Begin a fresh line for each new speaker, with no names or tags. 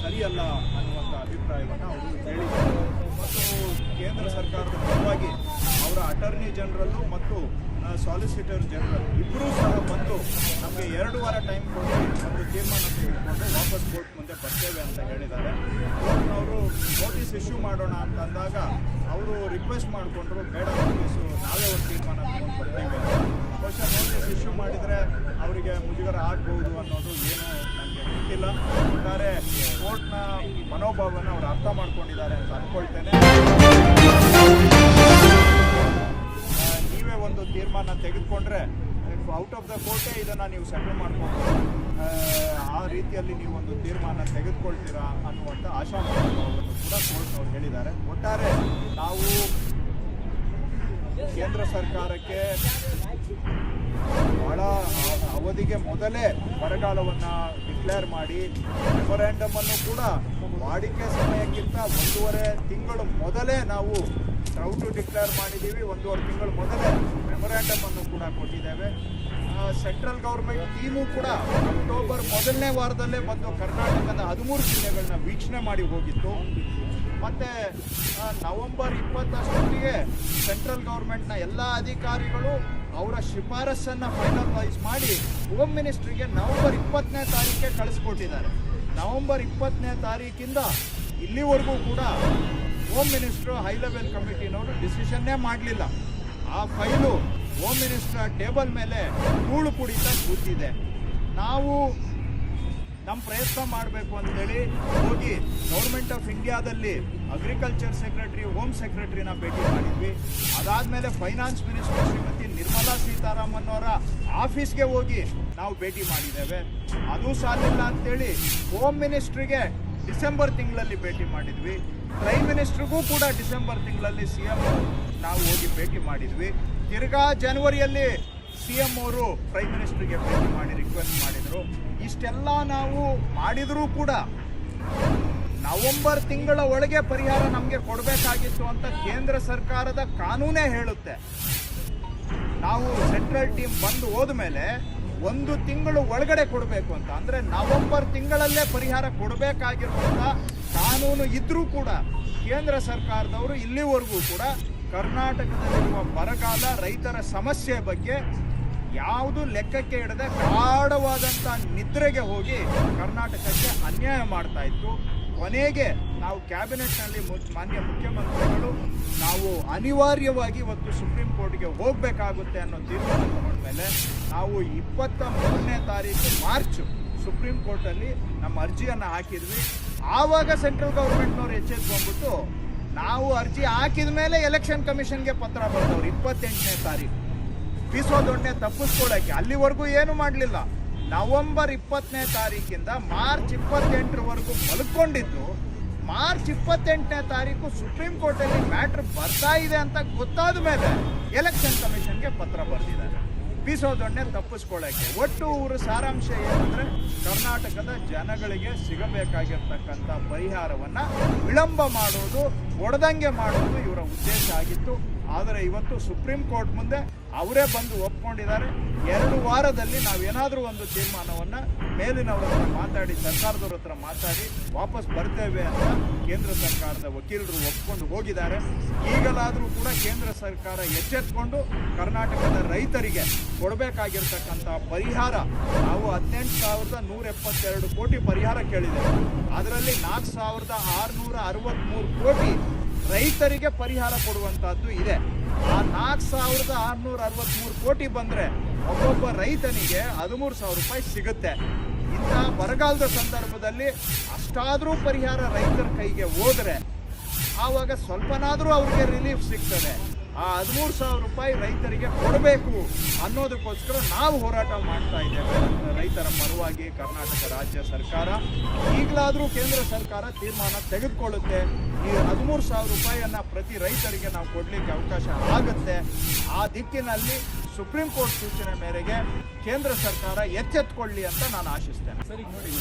ಸರಿಯಲ್ಲ ಅನ್ನುವಂಥ ಅಭಿಪ್ರಾಯವನ್ನು ಅವರು ಹೇಳಿದ್ದಾರೆ. ಮತ್ತು ಕೇಂದ್ರ ಸರ್ಕಾರದ ಪರವಾಗಿ ಅವರ ಅಟರ್ನಿ ಜನರಲ್ಲು ಮತ್ತು ಸಾಲಿಸಿಟರ್ ಜನರಲ್ ಇಬ್ಬರೂ ಸಹ ಬಂದು ನಮಗೆ ಎರಡು ವಾರ ಟೈಮ್ ಕೊಟ್ಟು ಒಂದು ತೀರ್ಮಾನ ತೆಗೆದುಕೊಂಡು ವಾಪಸ್ ಕೋರ್ಟ್ ಮುಂದೆ ಬರ್ತೇವೆ ಅಂತ ಹೇಳಿದ್ದಾರೆ. ಅವರು ನೋಟಿಸ್ ಇಶ್ಯೂ ಮಾಡೋಣ ಅಂತ ಅಂದಾಗ ಅವರು ರಿಕ್ವೆಸ್ಟ್ ಮಾಡಿಕೊಂಡ್ರು, ಬೇಡ ನೋಟಿಸು ನಾವೇ ಒಂದು ತೀರ್ಮಾನ ತಗೊಂಡು ಬರ್ತೇವೆ ಅಂತ. ನೋಟಿಸ್ ಇಶ್ಯೂ ಮಾಡಿದರೆ ಅವರಿಗೆ ಮುಜುಗರ ಆಗ್ಬೋದು ಅನ್ನೋದು ಏನು ಗೊತ್ತಿಲ್ಲ. ಒಟ್ಟಾರೆ ಕೋರ್ಟ್ನ ಮನೋಭಾವನ ಅವರು ಅರ್ಥ ಮಾಡ್ಕೊಂಡಿದ್ದಾರೆ ಅಂತ ಅನ್ಕೊಳ್ತೇನೆ. ನೀವೇ ಒಂದು ತೀರ್ಮಾನ ತೆಗೆದುಕೊಂಡ್ರೆ ಔಟ್ ಆಫ್ ದ ಕೋರ್ಟೇ ಇದನ್ನು ನೀವು ಸೆಟಲ್ ಮಾಡ್ಕೊಂಡು, ಆ ರೀತಿಯಲ್ಲಿ ನೀವು ಒಂದು ತೀರ್ಮಾನ ತೆಗೆದುಕೊಳ್ತೀರಾ ಅನ್ನುವಂಥ ಆಶಾಭಾವವನ್ನು ಕೂಡ ಕೋರ್ಟ್ನವ್ರು ಹೇಳಿದ್ದಾರೆ. ಒಟ್ಟಾರೆ ನಾವು ಕೇಂದ್ರ ಸರ್ಕಾರಕ್ಕೆ ಬಹಳ ಅವಧಿಗೆ ಮೊದಲೇ ಬರಗಾಲವನ್ನು ಡಿಕ್ಲೇರ್ ಮಾಡಿ ರೆಫರೆಂಡಮ್ ಅನ್ನು ಕೂಡ ವಾಡಿಕೆ ಸಮಯಕ್ಕಿಂತ ಒಂದೂವರೆ ತಿಂಗಳು ಮೊದಲೇ ನಾವು ಟ್ರೌಟು ಡಿಕ್ಲೇರ್ ಮಾಡಿದ್ದೀವಿ. ಒಂದೂವರೆ ತಿಂಗಳು ಮೊದಲೇ ಮೆಮೊರಾಂಡಮ್ ಅನ್ನು ಕೂಡ ಕೊಟ್ಟಿದ್ದೇವೆ. ಸೆಂಟ್ರಲ್ ಗೌರ್ಮೆಂಟ್ ಟೀಮು ಕೂಡ ಅಕ್ಟೋಬರ್ ಮೊದಲನೇ ವಾರದಲ್ಲೇ ಬಂದು ಕರ್ನಾಟಕದ ಹದಿಮೂರು ಜಿಲ್ಲೆಗಳನ್ನ ವೀಕ್ಷಣೆ ಮಾಡಿ ಹೋಗಿತ್ತು. ಮತ್ತೆ ನವೆಂಬರ್ ಇಪ್ಪತ್ತಷ್ಟೊತ್ತಿಗೆ ಸೆಂಟ್ರಲ್ ಗೌರ್ಮೆಂಟ್ನ ಎಲ್ಲ ಅಧಿಕಾರಿಗಳು ಅವರ ಶಿಫಾರಸನ್ನು ಫೈನಲೈಸ್ ಮಾಡಿ ಹೋಮ್ ಮಿನಿಸ್ಟ್ರಿಗೆ ನವೆಂಬರ್ ಇಪ್ಪತ್ತನೇ ತಾರೀಕಿಗೆ ಕಳಿಸ್ಕೊಟ್ಟಿದ್ದಾರೆ. ನವೆಂಬರ್ ಇಪ್ಪತ್ತನೇ ತಾರೀಕಿಂದ ಇಲ್ಲಿವರೆಗೂ ಕೂಡ ಹೋಮ್ ಮಿನಿಸ್ಟ್ರು ಹೈ ಲೆವೆಲ್ ಕಮಿಟಿನವರು ಡಿಸಿಷನ್ನೇ ಮಾಡಲಿಲ್ಲ. ಆ ಫೈಲು ಹೋಮ್ ಮಿನಿಸ್ಟರ್ ಟೇಬಲ್ ಮೇಲೆ ಧೂಳು ಕುಡಿತ ಕೂತಿದೆ. ನಾವು ನಮ್ಮ ಪ್ರಯತ್ನ ಮಾಡಬೇಕು ಅಂತೇಳಿ ಹೋಗಿ ಗೌರ್ಮೆಂಟ್ ಆಫ್ ಇಂಡಿಯಾದಲ್ಲಿ ಅಗ್ರಿಕಲ್ಚರ್ ಸೆಕ್ರೆಟರಿ ಹೋಮ್ ಸೆಕ್ರೆಟರಿನ ಭೇಟಿ ಮಾಡಿದ್ವಿ. ಅದಾದಮೇಲೆ ಫೈನಾನ್ಸ್ ಮಿನಿಸ್ಟರ್ ಶ್ರೀಮತಿ ನಿರ್ಮಲಾ ಸೀತಾರಾಮನ್ ಅವರ ಆಫೀಸ್ಗೆ ಹೋಗಿ ನಾವು ಭೇಟಿ ಮಾಡಿದ್ದೇವೆ. ಅದು ಸಾಲಿಲ್ಲ ಅಂತೇಳಿ ಹೋಮ್ ಮಿನಿಸ್ಟ್ರಿಗೆ ಡಿಸೆಂಬರ್ ತಿಂಗಳಲ್ಲಿ ಭೇಟಿ ಮಾಡಿದ್ವಿ. ಪ್ರೈಮ್ ಮಿನಿಸ್ಟ್ರಿಗೂ ಕೂಡ ಡಿಸೆಂಬರ್ ತಿಂಗಳಲ್ಲಿ ಸಿ ಎಂ ನಾವು ಹೋಗಿ ಭೇಟಿ ಮಾಡಿದ್ವಿ. ತಿರ್ಗಾ ಜನವರಿಯಲ್ಲಿ ಸಿ ಎಂ ಅವರು ಪ್ರೈಮ್ ಮಿನಿಸ್ಟರ್ಗೆ ಭೇಟಿ ಮಾಡಿ ರಿಕ್ವೆಸ್ಟ್ ಮಾಡಿದರು. ಇಷ್ಟೆಲ್ಲ ನಾವು ಮಾಡಿದರೂ ಕೂಡ ನವೆಂಬರ್ ತಿಂಗಳ ಒಳಗೆ ಪರಿಹಾರ ನಮಗೆ ಕೊಡಬೇಕಾಗಿತ್ತು ಅಂತ ಕೇಂದ್ರ ಸರ್ಕಾರದ ಕಾನೂನೇ ಹೇಳುತ್ತೆ. ನಾವು ಸೆಂಟ್ರಲ್ ಟೀಮ್ ಬಂದು ಹೋದ್ಮೇಲೆ ಒಂದು ತಿಂಗಳು ಒಳಗಡೆ ಕೊಡಬೇಕು ಅಂತ. ಅಂದರೆ ನವೆಂಬರ್ ತಿಂಗಳಲ್ಲೇ ಪರಿಹಾರ ಕೊಡಬೇಕಾಗಿರುವಂಥ ಕಾನೂನು ಇದ್ದರೂ ಕೂಡ ಕೇಂದ್ರ ಸರ್ಕಾರದವರು ಇಲ್ಲಿವರೆಗೂ ಕೂಡ ಕರ್ನಾಟಕದಲ್ಲಿರುವ ಬರಗಾಲ ರೈತರ ಸಮಸ್ಯೆ ಬಗ್ಗೆ ಯಾವುದು ಲೆಕ್ಕಕ್ಕೆ ಇಡದೆ ಗಾಢವಾದಂಥ ನಿದ್ರೆಗೆ ಹೋಗಿ ಕರ್ನಾಟಕಕ್ಕೆ ಅನ್ಯಾಯ ಮಾಡ್ತಾ ಇತ್ತು. ಕೊನೆಗೆ ನಾವು ಕ್ಯಾಬಿನೆಟ್ನಲ್ಲಿ ಮಾನ್ಯ ಮುಖ್ಯಮಂತ್ರಿಗಳು, ನಾವು ಅನಿವಾರ್ಯವಾಗಿ ಇವತ್ತು ಸುಪ್ರೀಂ ಕೋರ್ಟ್ಗೆ ಹೋಗಬೇಕಾಗುತ್ತೆ ಅನ್ನೋ ತೀರ್ಮಾನ ತಗೊಂಡ್ಮೇಲೆ ನಾವು ಇಪ್ಪತ್ತ ಮೂರನೇ ತಾರೀಕು ಮಾರ್ಚ್ ಸುಪ್ರೀಂ ಕೋರ್ಟಲ್ಲಿ ನಮ್ಮ ಅರ್ಜಿಯನ್ನು ಹಾಕಿದ್ವಿ. ಆವಾಗ ಸೆಂಟ್ರಲ್ ಗೌರ್ಮೆಂಟ್ನವ್ರು ಎಚ್ಚೆತ್ಕೊಂಡ್ಬಿಟ್ಟು ನಾವು ಅರ್ಜಿ ಹಾಕಿದ ಮೇಲೆ ಎಲೆಕ್ಷನ್ ಕಮಿಷನ್ಗೆ ಪತ್ರ ಬರ್ತವ್ರು ಇಪ್ಪತ್ತೆಂಟನೇ ತಾರೀಕು. ಬೀಸೋದೊಣ್ಣೆ ತಪ್ಪಿಸ್ಕೊಳ್ಳೋಕ್ಕೆ ಅಲ್ಲಿವರೆಗೂ ಏನು ಮಾಡಲಿಲ್ಲ. ನವೆಂಬರ್ ಇಪ್ಪತ್ತನೇ ತಾರೀಕಿಂದ ಮಾರ್ಚ್ ಇಪ್ಪತ್ತೆಂಟರವರೆಗೂ ಮಲ್ಕೊಂಡಿದ್ದು, ಮಾರ್ಚ್ ಇಪ್ಪತ್ತೆಂಟನೇ ತಾರೀಕು ಸುಪ್ರೀಂ ಕೋರ್ಟಲ್ಲಿ ಮ್ಯಾಟ್ರ್ ಬರ್ತಾ ಇದೆ ಅಂತ ಗೊತ್ತಾದ ಮೇಲೆ ಎಲೆಕ್ಷನ್ ಕಮಿಷನ್ಗೆ ಪತ್ರ ಬರೆದಿದ್ದಾರೆ. ಬೀಸೋದೊಣ್ಣೆ ತಪ್ಪಿಸ್ಕೊಳ್ಳೋಕೆ. ಒಟ್ಟು ಊರ ಸಾರಾಂಶ ಏನಂದ್ರೆ ಕರ್ನಾಟಕದ ಜನಗಳಿಗೆ ಸಿಗಬೇಕಾಗಿರ್ತಕ್ಕಂಥ ಪರಿಹಾರವನ್ನು ವಿಳಂಬ ಮಾಡೋದು, ಒಡೆದಂಗೆ ಮಾಡೋದು ಇವರ ಉದ್ದೇಶ ಆಗಿತ್ತು. ಆದರೆ ಇವತ್ತು ಸುಪ್ರೀಂ ಕೋರ್ಟ್ ಮುಂದೆ ಅವರೇ ಬಂದು ಒಪ್ಕೊಂಡಿದ್ದಾರೆ. ಎರಡು ವಾರದಲ್ಲಿ ನಾವೇನಾದರೂ ಒಂದು ತೀರ್ಮಾನವನ್ನು ಮೇಲಿನವರ ಹತ್ರ ಮಾತಾಡಿ, ಸರ್ಕಾರದವ್ರ ಹತ್ರ ಮಾತಾಡಿ ವಾಪಸ್ ಬರ್ತೇವೆ ಅಂತ ಕೇಂದ್ರ ಸರ್ಕಾರದ ವಕೀಲರು ಒಪ್ಕೊಂಡು ಹೋಗಿದ್ದಾರೆ. ಈಗಲಾದರೂ ಕೂಡ ಕೇಂದ್ರ ಸರ್ಕಾರ ಎಚ್ಚೆತ್ಕೊಂಡು ಕರ್ನಾಟಕದ ರೈತರಿಗೆ ಕೊಡಬೇಕಾಗಿರ್ತಕ್ಕಂಥ ಪರಿಹಾರ ನಾವು ಹದಿನೆಂಟು ಸಾವಿರದ ನೂರ ಎಪ್ಪತ್ತೆರಡು ಕೋಟಿ ಪರಿಹಾರ ಕೇಳಿದ್ದೇವೆ. ಅದರಲ್ಲಿ ನಾಲ್ಕು ಸಾವಿರದ ಆರುನೂರ ಅರವತ್ತ್ಮೂರು ಕೋಟಿ ರೈತರಿಗೆ ಪರಿಹಾರ ಕೊಡುವಂತಹದ್ದು ಇದೆ. ಆ ನಾಲ್ಕು ಸಾವಿರದ ಆರುನೂರ ಅರವತ್ತ್ಮೂರು ಕೋಟಿ ಬಂದರೆ ಒಬ್ಬೊಬ್ಬ ರೈತನಿಗೆ ಹದಿಮೂರು ಸಾವಿರ ರೂಪಾಯಿ ಸಿಗುತ್ತೆ. ಇಂಥ ಬರಗಾಲದ ಸಂದರ್ಭದಲ್ಲಿ ಅಷ್ಟಾದರೂ ಪರಿಹಾರ ರೈತರ ಕೈಗೆ ಹೋದರೆ ಆವಾಗ ಸ್ವಲ್ಪನಾದರೂ ಅವ್ರಿಗೆ ರಿಲೀಫ್ ಸಿಗ್ತದೆ. ಆ ಹದಿಮೂರು ಸಾವಿರ ರೂಪಾಯಿ ರೈತರಿಗೆ ಕೊಡಬೇಕು ಅನ್ನೋದಕ್ಕೋಸ್ಕರ ನಾವು ಹೋರಾಟ ಮಾಡ್ತಾ ಇದ್ದೇವೆ ರೈತರ ಪರವಾಗಿ ಕರ್ನಾಟಕ ರಾಜ್ಯ ಸರ್ಕಾರ ಈಗಲಾದರೂ ಕೇಂದ್ರ ಸರ್ಕಾರ ತೀರ್ಮಾನ ತೆಗೆದುಕೊಳ್ಳುತ್ತೆ. ಈ ಹದಿಮೂರು ಸಾವಿರ ರೂಪಾಯಿಯನ್ನು ಪ್ರತಿ ರೈತರಿಗೆ ನಾವು ಕೊಡಲಿಕ್ಕೆ ಅವಕಾಶ ಆಗುತ್ತೆ. ಆ ದಿಕ್ಕಿನಲ್ಲಿ ಸುಪ್ರೀಂ ಕೋರ್ಟ್ ಸೂಚನೆ ಮೇರೆಗೆ ಕೇಂದ್ರ ಸರ್ಕಾರ ಎಚ್ಚೆತ್ತುಕೊಳ್ಳಿ ಅಂತ ನಾನು ಆಶಿಸ್ತೇನೆ.
ಸರಿ ನೋಡಿ